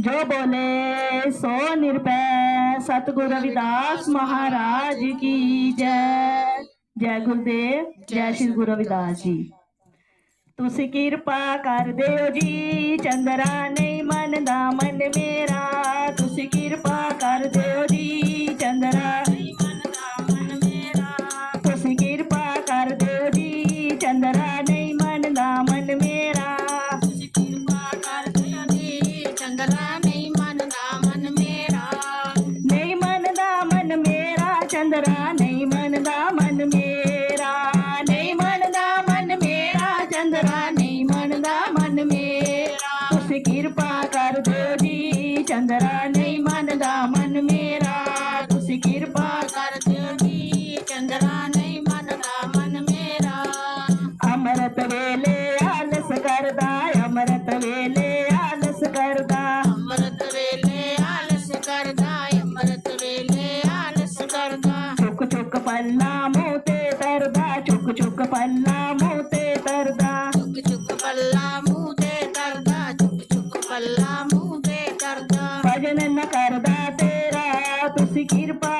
ਜੋ ਬੋਲੇ ਸੋ ਨਿਰਪੈ ਸਤਗੁਰ ਰਵਿਦਾਸ ਮਹਾਰਾਜ ਕੀ ਜੈ। ਜੈ ਗੁਰਦੇਵ, ਜੈ ਸ਼੍ਰੀ ਗੁਰੂ ਰਵਿਦਾਸ ਜੀ। ਤੁਸੀਂ ਕਿਰਪਾ ਕਰ ਦਿਓ ਜੀ, ਚੰਦਰਾ ਨਹੀਂ ਮਨ ਦਾ ਮਨ ਮੇਰਾ। పల్లా మూతే పరదా చుక్కు చుక్కు పల్లా మూతే పరదా చుక్కు చుక్కు పల్లా మూతే పరదా చుక్కు చుక్కు పల్లా మూతే పరదా భజనన్న కరదా తేరా తుసి కృపా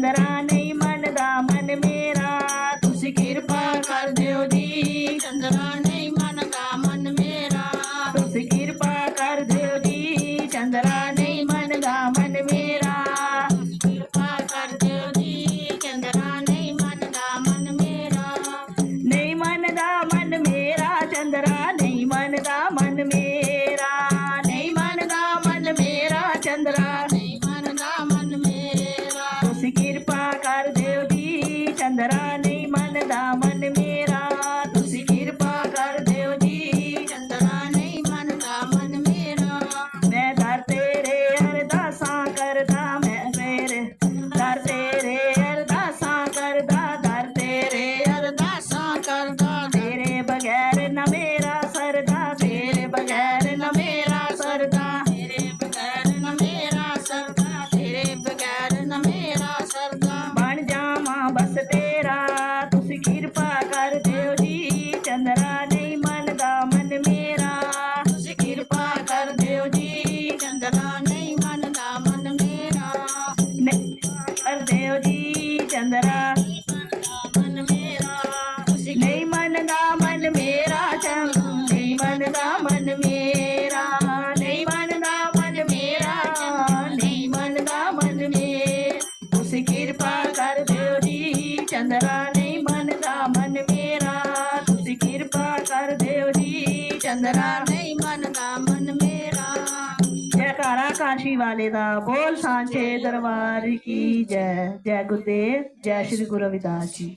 சந்தரானே ਮੰਨਦਾ ਮਨ ਮੇਰਾ ਚੰਦੂ ਨਹੀਂ ਮੰਨਦਾ ਮਨ ਮੇਰਾ। ਨਹੀਂ ਮੰਨਦਾ ਮਨ ਮੇਰਾ, ਨਹੀਂ ਮੰਨਦਾ ਮਨ ਮੇਰਾ। ਉਸ ਕਿਰਪਾ ਕਰ ਦਿਓ ਚੰਦਰਾ ਨਹੀਂ ਮੰਨਦਾ ਮਨ ਮੇਰਾ। ਤੁਸੀਂ ਕਿਰਪਾ ਕਰ ਦਿਓ ਚੰਦਰਾ ਨਹੀਂ ਮੰਨਦਾ ਮਨ ਮੇਰਾ। ਜੈਕਾਰਾ ਕਾਸ਼ੀ ਵਾਲੇ ਦਾ ਬੋਲ ਸਾਂਚੇ ਦਰਬਾਰ ਕੀ ਜੈ। ਜੈ ਗੁਰਦੇਵ, ਜੈ ਸ਼੍ਰੀ ਗੁਰੂ ਰਵਿਦਾਸ ਜੀ।